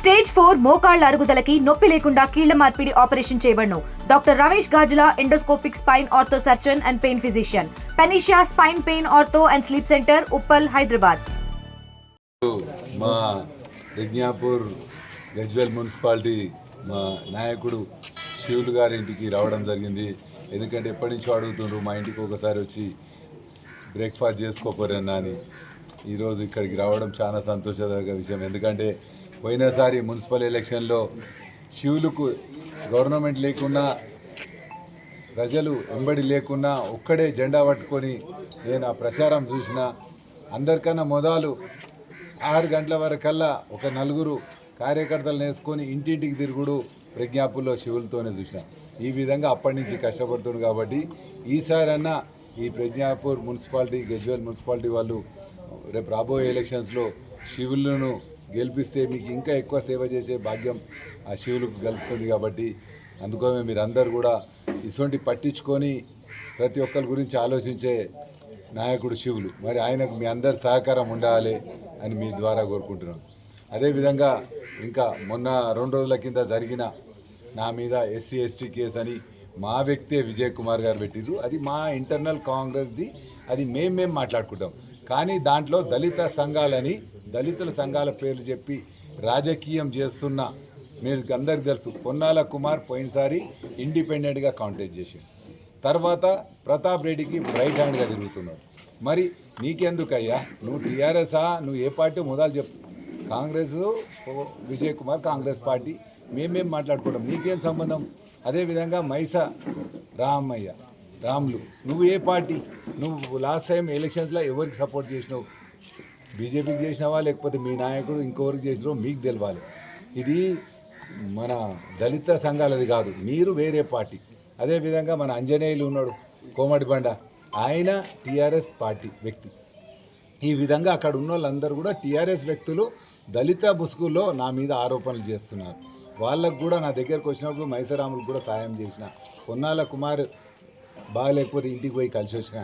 Stage four మోకాళ్ళ అరుగుదలకి నొప్పి లేకుండా కీళ్ళ మార్పిడి operation చేయబడను. Doctor Ramesh Gajula endoscopic spine ortho surgeon and pain physician. పెనిషియా spine pain ortho and sleep centre Uppal Hyderabad. మా విజ్ఞాపూర్ గజ్వేల్ మున్సిపాలిటీ మా నాయకుడు శివులు గారి ఇంటికి రావడం జరిగింది. ఎందుకంటే ఎప్పటి నుంచో అడుగుతుండ్రు మా ఇంటికి ఒకసారి వచ్చి బ్రేక్ఫాస్ట్ చేసుకోపోరన్నా అని. ఈరోజు ఇక్కడికి రావడం చాలా సంతోషదగ్గ విషయం. ఎందుకంటే పోయినసారి మున్సిపల్ ఎలక్షన్లో శివులకు గవర్నమెంట్ లేకున్నా ప్రజలు ఎంబడి లేకున్నా ఒక్కడే జెండా పట్టుకొని నేను ఆ ప్రచారం చూసిన అందరికన్నా మొదలు ఆరు గంటల వరకల్లా ఒక నలుగురు కార్యకర్తలు వేసుకొని ఇంటింటికి తిరుగుడు ప్రజ్ఞాపుల్లో శివులతోనే చూసిన. ఈ విధంగా అప్పటి నుంచి కష్టపడుతుంది కాబట్టి ఈసారన్నా ఈ ప్రజ్ఞాపూర్ మున్సిపాలిటీ గజ్వేల్ మున్సిపాలిటీ వాళ్ళు రేపు రాబోయే ఎలక్షన్స్లో శివులను గెలిపిస్తే మీకు ఇంకా ఎక్కువ సేవ చేసే భాగ్యం ఆ శివులకు కలుగుతుంది కాబట్టి అందుకోమే మీరందరూ కూడా ఇటువంటి పట్టించుకొని ప్రతి ఒక్కరి గురించి ఆలోచించే నాయకుడు శివులు. మరి ఆయనకు మీ అందరి సహకారం ఉండాలి అని మీ ద్వారా కోరుకుంటున్నాం. అదేవిధంగా ఇంకా మొన్న రెండు రోజుల కింద జరిగిన నా మీద ఎస్సీ ఎస్టీ కేసు అని మా వ్యక్తే విజయ్ కుమార్ గారు పెట్టిరు అది మా ఇంటర్నల్ కాంగ్రెస్ది అది మేం మేము మాట్లాడుకుంటాం. కానీ దాంట్లో దళిత సంఘాలని దళితుల సంఘాల పేర్లు చెప్పి రాజకీయం చేస్తున్న మీకు అందరికి తెలుసు పొన్నాల కుమార్ పోయినసారి ఇండిపెండెంట్గా కాంటెస్ట్ చేసిండు తర్వాత ప్రతాప్ రెడ్డికి బ్రైట్ హ్యాండ్గా తిరుగుతున్నాడు. మరి నీకెందుకయ్యా? నువ్వు టీఆర్ఎస్ఆ నువ్వు ఏ పార్టీ మొదలు చెప్పు. కాంగ్రెస్ ఓ విజయ్ కుమార్ కాంగ్రెస్ పార్టీ. మేమేం మాట్లాడుకోవడం? నీకేం సంబంధం? అదేవిధంగా మైసా రామయ్య రాములు నువ్వు ఏ పార్టీ? నువ్వు లాస్ట్ టైం ఎలక్షన్స్లో ఎవరికి సపోర్ట్ చేసినావు? బీజేపీకి చేసినావా లేకపోతే మీ నాయకుడు ఇంకొకరికి చేసినో మీకు తెలవాలి. ఇది మన దళిత సంఘాలది కాదు మీరు వేరే పార్టీ. అదేవిధంగా మన అంజనేయులు ఉన్నాడు కోమటి బండ. ఆయన టీఆర్ఎస్ పార్టీ వ్యక్తి. ఈ విధంగా అక్కడ ఉన్న వాళ్ళందరూ కూడా టీఆర్ఎస్ వ్యక్తులు దళిత ముసుగులో నా మీద ఆరోపణలు చేస్తున్నారు. వాళ్ళకు కూడా నా దగ్గరకు వచ్చినప్పుడు మైసరాములకు కూడా సాయం చేసిన పొన్నాల కుమార్ బాగాలేకపోతే ఇంటికి పోయి కలిసి వచ్చిన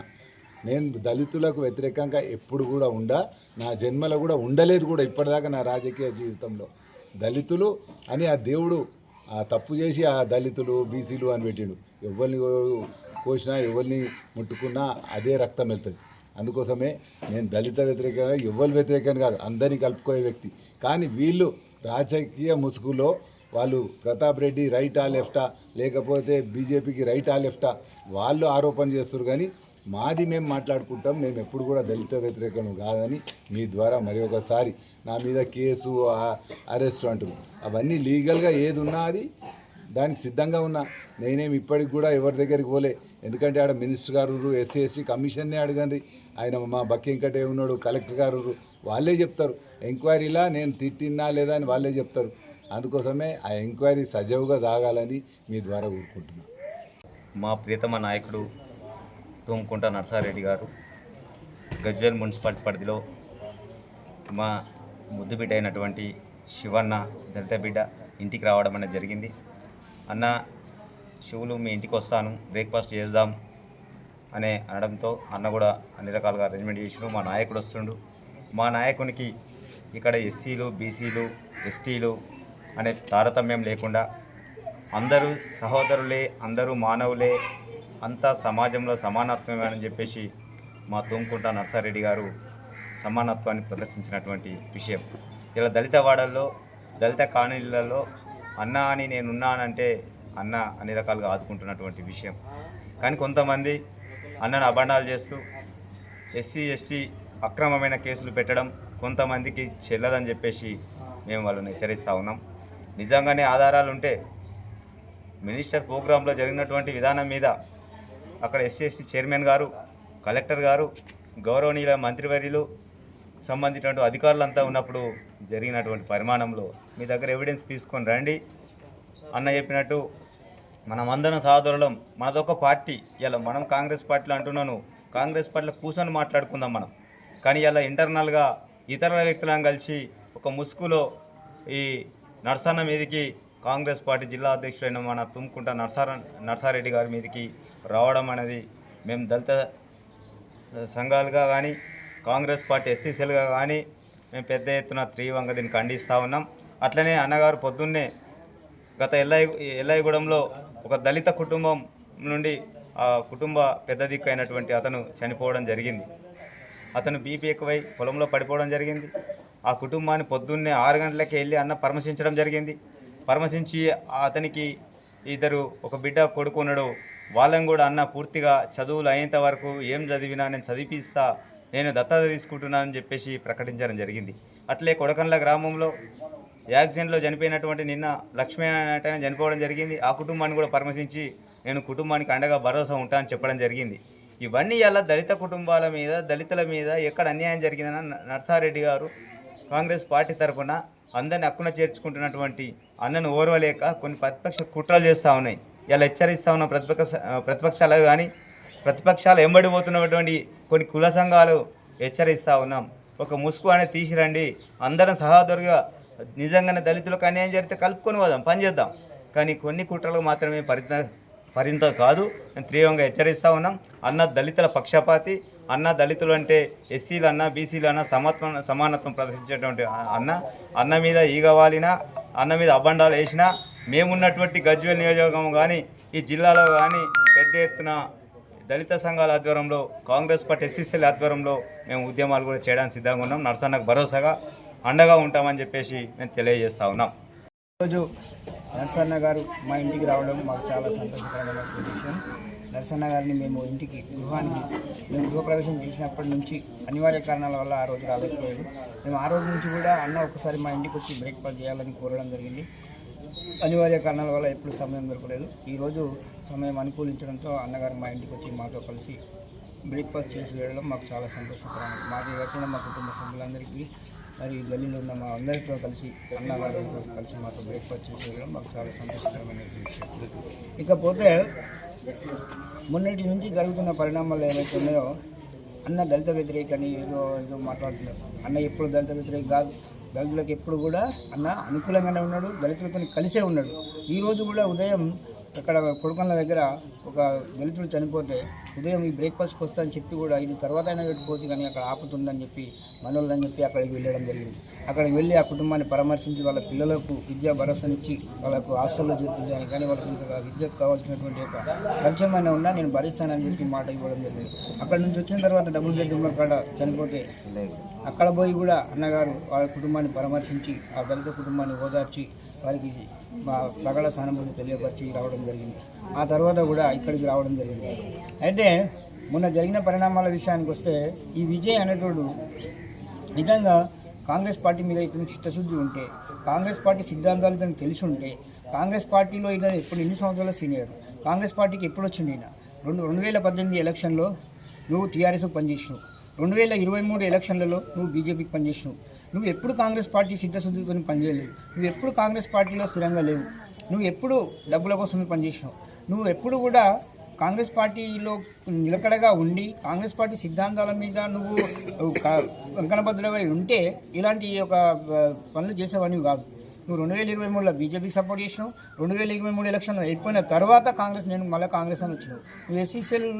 నేను దళితులకు వ్యతిరేకంగా ఎప్పుడు కూడా ఉండా నా జన్మలో కూడా ఉండలేదు కూడా ఇప్పటిదాకా నా రాజకీయ జీవితంలో. దళితులు అని ఆ దేవుడు ఆ తప్పు చేసి ఆ దళితులు బీసీలు అని పెట్టిండు. ఎవరిని కోసినా ఎవరిని ముట్టుకున్నా అదే రక్తం వెళ్తుంది. అందుకోసమే నేను దళిత వ్యతిరేకంగా ఎవరి వ్యతిరేకంగా కాదు అందరినీ కలుపుకోయే వ్యక్తి. కానీ వీళ్ళు రాజకీయ ముసుగులో వాళ్ళు ప్రతాప్ రెడ్డి రైటా లెఫ్టా లేకపోతే బీజేపీకి రైటా లెఫ్టా వాళ్ళు ఆరోపణ చేస్తారు కానీ మాది మేము మాట్లాడుకుంటాం మేము ఎప్పుడు కూడా దళిత వ్యతిరేకం కాదని మీ ద్వారా మరి ఒకసారి నా మీద కేసు అరెస్ట్ అంటున్నాం అవన్నీ లీగల్గా ఏది ఉన్నా అది దానికి సిద్ధంగా ఉన్నా. నేనేమి ఇప్పటికి కూడా ఎవరి దగ్గరికి పోలే. ఎందుకంటే ఆడ మినిస్టర్ గారు ఎస్సీ ఎస్సీ కమిషన్నే అడగండి. ఆయన మా బక్కింకటే ఉన్నాడు కలెక్టర్ గారు వాళ్ళే చెప్తారు. ఎంక్వైరీలా నేను తిట్టినా లేదా అని వాళ్ళే చెప్తారు. అందుకోసమే ఆ ఎంక్వైరీ సజావుగా సాగాలని మీ ద్వారా కోరుకుంటున్నాను మా ప్రియతమ నాయకుడు తూముకుంట నర్సారెడ్డి గారు గజ్వేల్ మున్సిపాలిటీ పరిధిలో మా ముద్దుబిడ్డ అయినటువంటి శివన్న దళిత బిడ్డ ఇంటికి రావడం అనేది జరిగింది. అన్న శివులు మీ ఇంటికి వస్తాను బ్రేక్ఫాస్ట్ చేద్దాం అనే అనడంతో అన్న కూడా అన్ని రకాలుగా అరేంజ్మెంట్ చేసినారు మా నాయకుడు వస్తుండు. మా నాయకునికి ఇక్కడ ఎస్సీలు బీసీలు ఎస్టీలు అనే తారతమ్యం లేకుండా అందరూ సహోదరులే అందరూ మానవులే అంతా సమాజంలో సమానత్వమే అని చెప్పేసి మా తోంకుంట నర్సారెడ్డి గారు సమానత్వాన్ని ప్రదర్శించినటువంటి విషయం. ఇలా దళిత వాడల్లో దళిత కాలనీలలో అన్న అని నేనున్నానంటే అన్న అన్ని రకాలుగా ఆదుకుంటున్నటువంటి విషయం. కానీ కొంతమంది అన్నను అబండాలు చేస్తూ ఎస్సీ ఎస్టీ అక్రమమైన కేసులు పెట్టడం కొంతమందికి చెల్లదని చెప్పేసి మేము వాళ్ళని హెచ్చరిస్తూ ఉన్నాం. నిజంగానే ఆధారాలు ఉంటే మినిస్టర్ ప్రోగ్రాంలో జరిగినటువంటి విధానం మీద అక్కడ ఎస్సీఎస్టీ చైర్మన్ గారు కలెక్టర్ గారు గౌరవనీయుల మంత్రివర్యులు సంబంధించినటువంటి అధికారులంతా ఉన్నప్పుడు జరిగినటువంటి పరిమాణంలో మీ దగ్గర ఎవిడెన్స్ తీసుకొని రండి. అన్న చెప్పినట్టు మనం అందరం సహోదరులం మనదొక పార్టీ. ఇలా మనం కాంగ్రెస్ పార్టీలో అంటున్నాను కాంగ్రెస్ పార్టీలో కూర్చొని మాట్లాడుకుందాం మనం. కానీ ఇలా ఇంటర్నల్గా ఇతర వ్యక్తులను కలిసి ఒక ముసుగులో ఈ నర్సన్న మీదకి కాంగ్రెస్ పార్టీ జిల్లా అధ్యక్షుడైన మన తుమ్కుంట నర్సార నర్సారెడ్డి గారి మీదకి రావడం అనేది మేము దళిత సంఘాలుగా కానీ కాంగ్రెస్ పార్టీ ఎస్సీసీలుగా కానీ మేము పెద్ద ఎత్తున తీవ్రంగా దీన్ని ఖండిస్తూ ఉన్నాం. అట్లనే అన్నగారు పొద్దున్నే గత ఎల్ఐ ఎల్లయ్యగూడెంలో ఒక దళిత కుటుంబం నుండి ఆ కుటుంబ పెద్ద దిక్కు అయినటువంటి అతను చనిపోవడం జరిగింది. అతను బీపీ ఎక్కువై పొలంలో పడిపోవడం జరిగింది. ఆ కుటుంబాన్ని పొద్దున్నే ఆరు గంటలకి వెళ్ళి అన్న పరామర్శించడం జరిగింది. పరామర్శించి అతనికి ఇద్దరు ఒక బిడ్డ కొడుకున్నాడు వాళ్ళని కూడా అన్న పూర్తిగా చదువులు అయ్యేంత వరకు ఏం చదివినా నేను చదివిపిస్తా నేను దత్తత తీసుకుంటున్నానని చెప్పేసి ప్రకటించడం జరిగింది. అట్లే కొడకండ్ల గ్రామంలో యాక్సిడెంట్లో చనిపోయినటువంటి నిన్న లక్ష్మీ అనేటైనా చనిపోవడం జరిగింది. ఆ కుటుంబాన్ని కూడా పరామర్శించి నేను కుటుంబానికి అండగా భరోసా ఉంటా అని చెప్పడం జరిగింది. ఇవన్నీ ఇలా దళిత కుటుంబాల మీద దళితుల మీద ఎక్కడ అన్యాయం జరిగిందని నర్సారెడ్డి గారు కాంగ్రెస్ పార్టీ తరఫున అందరిని అక్కున చేర్చుకుంటున్నటువంటి అన్నను ఓర్వలేక కొన్ని ప్రతిపక్ష కుట్రలు చేస్తూ ఉన్నాయి. ఇలా హెచ్చరిస్తూ ఉన్న ప్రతిపక్ష ప్రతిపక్షాలు కానీ ప్రతిపక్షాలు ఎంబడి పోతున్నటువంటి కొన్ని కుల సంఘాలు హెచ్చరిస్తూ ఉన్నాం. ఒక ముసుగు అనేది తీసిరండి. అందరం సహోదరుగా నిజంగానే దళితులకు అన్యాయం జరిగితే కలుపుకొని పోదాం పని చేద్దాం. కానీ కొన్ని కుట్రలు మాత్రమే పరిత మరింత కాదు నేను తీవ్రంగా హెచ్చరిస్తూ ఉన్నాం. అన్న దళితుల పక్షపాతి అన్న దళితులు అంటే ఎస్సీలు అన్న బీసీలు అన్న సమత్వం సమానత్వం ప్రదర్శించేటువంటి అన్న అన్న మీద ఈగవాలిన అన్న మీద అబండాలు వేసినా మేమున్నటువంటి గజ్వేల్ నియోజకవర్గం కానీ ఈ జిల్లాలో కానీ పెద్ద ఎత్తున దళిత సంఘాల ఆధ్వర్యంలో కాంగ్రెస్ పార్టీ ఎస్సీసీల ఆధ్వర్యంలో మేము ఉద్యమాలు కూడా చేయడానికి సిద్ధంగా ఉన్నాం. నర్సన్నకు భరోసాగా అండగా ఉంటామని చెప్పేసి మేము తెలియజేస్తా ఉన్నాం. ఈరోజు నరసన్న గారు మా ఇంటికి రావడం మాకు చాలా సంతోషకరమైన విషయం. నరసన్న గారిని మేము ఇంటికి గృహానికి మేము గృహప్రవేశం చేసినప్పటి నుంచి అనివార్య కారణాల వల్ల ఆ రోజు రాలేకపోయాడు. మేము ఆ రోజు నుంచి కూడా అన్న ఒకసారి మా ఇంటికి వచ్చి బ్రేక్ఫాస్ట్ చేయాలని కోరడం జరిగింది. అనివార్య కారణాల వల్ల ఎప్పుడు సమయం దొరకలేదు. ఈరోజు సమయం అనుకూలించడంతో అన్నగారు మా ఇంటికి వచ్చి మాతో కలిసి బ్రేక్ఫాస్ట్ చేసి వెళ్ళడం మాకు చాలా సంతోషకరం. మాకు కాకుండా మా కుటుంబ సభ్యులందరికీ మరి గల్లీలో ఉన్న మా అందరితో కలిసి అన్నగారితో కలిసి మాతో బ్రేక్ఫాస్ట్ చేసి మాకు చాలా సంతోషకరమైన విషయం. ఇకపోతే మొన్నటి నుంచి జరుగుతున్న పరిణామాలు ఏవైతే ఉన్నాయో అన్న దళిత వ్యతిరేక అని ఏదో ఏదో మాట్లాడుతున్నారు. అన్న ఎప్పుడు దళిత వ్యతిరేక కాదు. దళితులకు ఎప్పుడు కూడా అన్న అనుకూలంగానే ఉన్నాడు దళితులతో కలిసే ఉన్నాడు. ఈరోజు కూడా ఉదయం అక్కడ కొడుకున్న దగ్గర ఒక దళితుడు చనిపోతే ఉదయం ఈ బ్రేక్ఫాస్ట్కి వస్తా అని చెప్పి కూడా ఇది తర్వాత అయినా పెట్టుకోవచ్చు కానీ అక్కడ ఆపుతుందని చెప్పి మనోళ్ళని చెప్పి అక్కడికి వెళ్ళడం జరిగింది. అక్కడికి వెళ్ళి ఆ కుటుంబాన్ని పరామర్శించి వాళ్ళ పిల్లలకు విద్యా భరోసానిచ్చి వాళ్ళకు హాస్టల్లో చేర్పించాలని కానీ వాళ్ళకి ఇంకా విద్యకు కావాల్సినటువంటి ఒక ఖర్చమైనా ఉన్నా నేను భరిస్తానని చెప్పి మాట ఇవ్వడం జరిగింది. అక్కడ నుంచి వచ్చిన తర్వాత డబుల్ బెడ్రూమ్లో అక్కడ చనిపోతే అక్కడ పోయి కూడా అన్నగారు వాళ్ళ కుటుంబాన్ని పరామర్శించి ఆ దళిత కుటుంబాన్ని ఓదార్చి వారికి మా సానుభూతి తెలియపరిచి రావడం జరిగింది. ఆ తర్వాత కూడా ఇక్కడికి రావడం జరిగింది. అయితే మొన్న జరిగిన పరిణామాల విషయానికి వస్తే ఈ విజయ్ అనేటోడు నిజంగా కాంగ్రెస్ పార్టీ మీద ఇతనికి చిత్తశుద్ధి ఉంటే కాంగ్రెస్ పార్టీ సిద్ధాంతాలు ఇతనికి తెలిసి ఉంటే కాంగ్రెస్ పార్టీలో ఇతను ఎప్పుడు ఎన్ని సంవత్సరాల సీనియర్? కాంగ్రెస్ పార్టీకి ఎప్పుడు వచ్చింది ఈయన? రెండు రెండు వేల పద్దెనిమిది ఎలక్షన్లో నువ్వు టీఆర్ఎస్ పనిచేసినావు. రెండు వేల ఇరవై మూడు ఎలక్షన్లలో నువ్వు బీజేపీకి పనిచేసినావు. నువ్వు ఎప్పుడు కాంగ్రెస్ పార్టీ సిద్ధశుద్ధితో పనిచేయలేవు నువ్వు ఎప్పుడు కాంగ్రెస్ పార్టీలో స్థిరంగా లేవు. నువ్వు ఎప్పుడు డబ్బుల కోసం పనిచేసినావు. నువ్వు ఎప్పుడు కూడా కాంగ్రెస్ పార్టీలో నిలకడగా ఉండి కాంగ్రెస్ పార్టీ సిద్ధాంతాల మీద నువ్వు కంకణబద్ధుడవై ఉంటే ఇలాంటి ఒక పనులు చేసేవాడివి కాదు. నువ్వు రెండు వేల ఇరవై మూడులో బీజేపీకి సపోర్ట్ చేసినావు. రెండు వేల ఇరవై మూడు ఎలక్షన్ అయిపోయిన తర్వాత కాంగ్రెస్ నేను మళ్ళీ కాంగ్రెస్ అని వచ్చినావు. నువ్వు ఎస్సీసీఎల్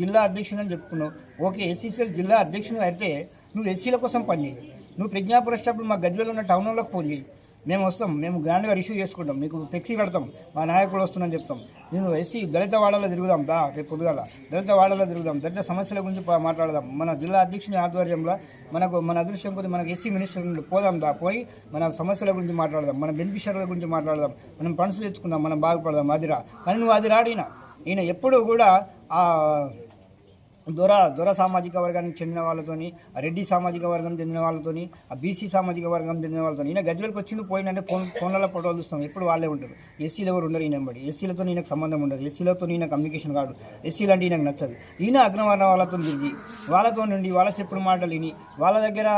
జిల్లా అధ్యక్షుడు అని చెప్పుకున్నావు. ఓకే ఎస్సీసీఎల్ జిల్లా అధ్యక్షుడు అయితే నువ్వు ఎస్సీల కోసం పనిచేయవు నువ్వు ప్రజ్ఞాపూర్ వచ్చినప్పుడు మా గజ్వేలో ఉన్న టౌన్ వాళ్ళకి ఫోన్ చేయి మేము వస్తాం మేము గ్రాండ్గా రిసీవ్ చేసుకుంటాం. మీకు ఫ్లెక్సీ కడతాం మా నాయకుడు వస్తున్నాం చెప్తాం. నేను ఎస్సీ దళిత వాడలో తిరుగుదాం దా రేపు పొద్దుగాల. దళిత వాడలో తిరుగుదాం దళిత సమస్యల గురించి మాట్లాడదాం. మన జిల్లా అధ్యక్షుని ఆధ్వర్యంలో మనకు మన అదృష్టం కొద్ది మనకు ఎస్సీ మినిస్టర్ నుండి పోదాం దా పోయి మన సమస్యల గురించి మాట్లాడదాం మన బెనిఫిషియర్ల గురించి మాట్లాడదాం మనం ఫండ్స్ తెచ్చుకుందాం మనం బాగుపడదాం అదిరా కానీ నువ్వు అది రాడినా ఈయన. ఎప్పుడూ కూడా దొర దొర సామాజిక వర్గానికి చెందిన వాళ్ళతోని ఆ రెడ్డి సామాజిక వర్గం చెందిన వాళ్ళతోని ఆ బీసీ సామాజిక వర్గం చెందిన వాళ్ళతో ఈయన గజ్వేల్కి వచ్చింది పోయిందంటే ఫోన్ ఫోన్లలో ఫోటోలు చూస్తాం ఎప్పుడు వాళ్ళే ఉంటారు. ఎస్సీలు ఎవరు ఉండరు ఈయన బడి ఎస్సీలతో ఈయనకు సంబంధం ఉండదు. ఎస్సీలతో ఈయన కమ్యూనికేషన్ కాదు. ఎస్సీలు అంటే ఈయనకు నచ్చదు. ఈయన అగ్రవర్ణ వాళ్ళతో తిరిగి వాళ్ళతో నుండి వాళ్ళ చెప్పుడు మాటలు విని వాళ్ళ దగ్గర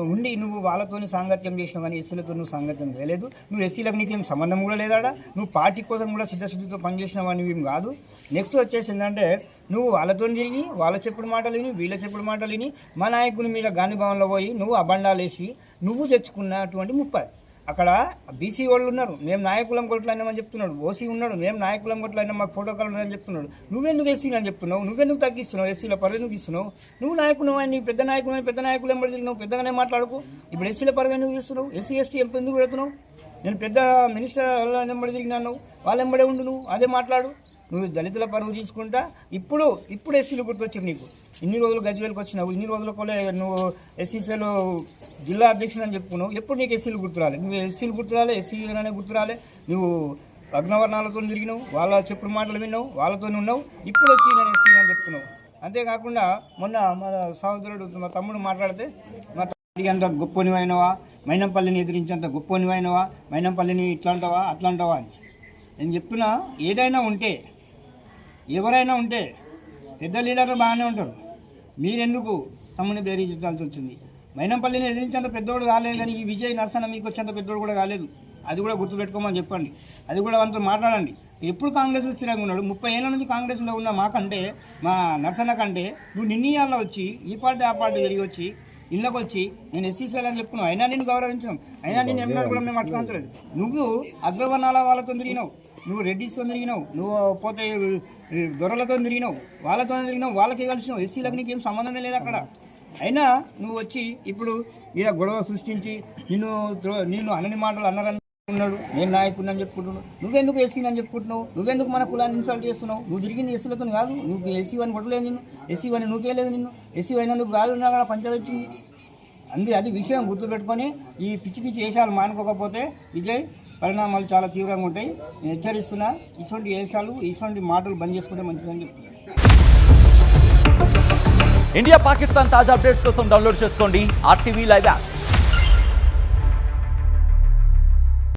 ఉండి నువ్వు వాళ్ళతోని సాంగత్యం చేసినావు కానీ ఎస్సీలతో నువ్వు సాంగత్యం చేయలేదు. నువ్వు ఎస్సీలకు నీకేం సంబంధం కూడా లేదాడా? నువ్వు పార్టీ కోసం కూడా సిద్ధశుద్ధితో పనిచేసినావు అని ఏం కాదు. నెక్స్ట్ వచ్చేసి ఏంటంటే నువ్వు వాళ్ళతో తిరిగి వాళ్ళ చెప్పుడు మాటలు విని వీళ్ళ చెప్పుడు మాటలు విని మా నాయకుని మీద గాంధీ భవన్లో పోయి నువ్వు అబండాలు వేసి నువ్వు తెచ్చుకున్నటువంటి ముప్పై. అక్కడ బీసీ వాళ్ళు ఉన్నారు. మేము నాయకులం కొట్లైనామని చెప్తున్నాడు. ఓసీ ఉన్నాడు. మేము నాయకులం కొట్లైనా మాకు ఫోటో ఉందని చెప్తున్నాడు. నువ్వెందుకు ఎస్సీ అని చెప్తున్నావు? నువ్వెందుకు తగ్గిస్తున్నావు? ఎస్సీల పరువు ఎందుకు ఇస్తున్నావు? నువ్వు నాయకులు అని పెద్ద నాయకులు అని పెద్ద నాయకులు ఎంబడి తిరిగినావు. పెద్దగానే మాట్లాడుకు. ఇప్పుడు ఎస్సీల పరువు ఎందుకు ఇస్తున్నావు? ఎస్సీ ఎస్టీ ఎంపీ ఎందుకు పెడుతున్నావు? నేను పెద్ద మినిస్టర్ ఎంబడి తిరిగినాను. వాళ్ళ ఎంబడే ఉండు నువ్వు అదే మాట్లాడు. నువ్వు దళితుల పరువు తీసుకుంటా ఇప్పుడు ఇప్పుడు ఎస్సీలు గుర్తొచ్చారు నీకు. ఇన్ని రోజులు గజ్వేలకు వచ్చినావు ఇన్ని రోజులు కొలే నువ్వు ఎస్సీసీలో జిల్లా అధ్యక్షుడు అని చెప్పుకున్నావు ఎప్పుడు నీకు ఎస్సీలు గుర్తురాలి? నువ్వు ఎస్సీలు గుర్తురాలే ఎస్సీ అనే గుర్తురాలే నువ్వు అగ్నవర్ణాలతో తిరిగినావు వాళ్ళ చెప్పుడు మాటలు విన్నావు వాళ్ళతో ఉన్నావు ఇప్పుడు వచ్చి నేను ఎస్సీ అని చెప్తున్నావు. అంతేకాకుండా మొన్న మా సహోదరుడు మా తమ్ముడు మాట్లాడితే మా అంత గొప్పనివైనవా మైనంపల్లిని ఎదిరించేంత గొప్పనివైనవా మైనంపల్లిని ఇట్లాంటవా అట్లాంటవా అట్లా అంటావా? అని. నేను చెప్తున్నా ఏదైనా ఉంటే ఎవరైనా ఉంటే పెద్ద లీడర్లు బాగానే ఉంటారు. మీరెందుకు తమ్ముని ప్రేరేపించాల్సి వచ్చింది? మైనంపల్లిని ఎదిరించేంత పెద్దోడు కాలేదు కానీ ఈ విజయ్ నరసన మీకు వచ్చేంత పెద్దోడు కూడా కాలేదు. అది కూడా గుర్తుపెట్టుకోమని చెప్పండి. అది కూడా వాళ్ళతో మాట్లాడండి. ఎప్పుడు కాంగ్రెస్లో స్థిరంగా ఉన్నాడు? ముప్పై ఏళ్ళ నుంచి కాంగ్రెస్లో ఉన్న మాకంటే మా నరసన్న కంటే నువ్వు నిన్నీయాల్లో వచ్చి ఈ పార్టీ ఆ పార్టీ తిరిగి వచ్చి ఇళ్ళకి వచ్చి నేను ఎస్సీసీ అని చెప్పుకున్నావు. అయినా నేను గౌరవించాం అయినా నేను ఎన్నడూ కూడా మేము అట్టుకోలేదు నువ్వు అగ్రవర్ణాల వాళ్ళతో తిరిగినావు. నువ్వు రెడ్డిస్తో తిరిగినావు. నువ్వు పోతే దొరలతో తిరిగినావు. వాళ్ళతో తిరిగినావు. వాళ్ళకి కలిసినావు. ఎస్సీలకు నీకు ఏం సంబంధమే లేదు అక్కడ. అయినా నువ్వు వచ్చి ఇప్పుడు ఈడ గొడవ సృష్టించి నిన్ను నిన్ను అనని మాటలు అన్నారని ఉన్నాడు. నేను నాయకుడిని అని చెప్పుకుంటున్నావు నువ్వెందుకు ఎస్సీని అని చెప్పుకుంటున్నావు? నువ్వెందుకు మన కులాన్ని ఇన్సల్ట్ చేస్తున్నావు? నువ్వు తిరిగింది ఎస్సీలతో కాదు. నువ్వు ఎస్సీ అని కొట్టలేదు నిన్ను. ఎస్సీ అని నువ్వే లేదు నిన్ను. ఎస్సీ అయినందుకు కాదు నా పంచాయతీ వచ్చింది. అందుకే అది విషయం గుర్తుపెట్టుకొని ఈ పిచ్చి పిచ్చి వేషాలు మానుకోకపోతే విజయ్ పరిణామాలు చాలా తీవ్రంగా ఉంటాయి. నేను హెచ్చరిస్తున్నా ఇటువంటి వేషాలు ఇటువంటి మాటలు బంద్ చేసుకుంటే మంచిదని చెప్తున్నాను ఇండియా పాకిస్తాన్ తాజా అప్డేట్స్ కోసం డౌన్లోడ్ చేసుకోండి. RTV live app.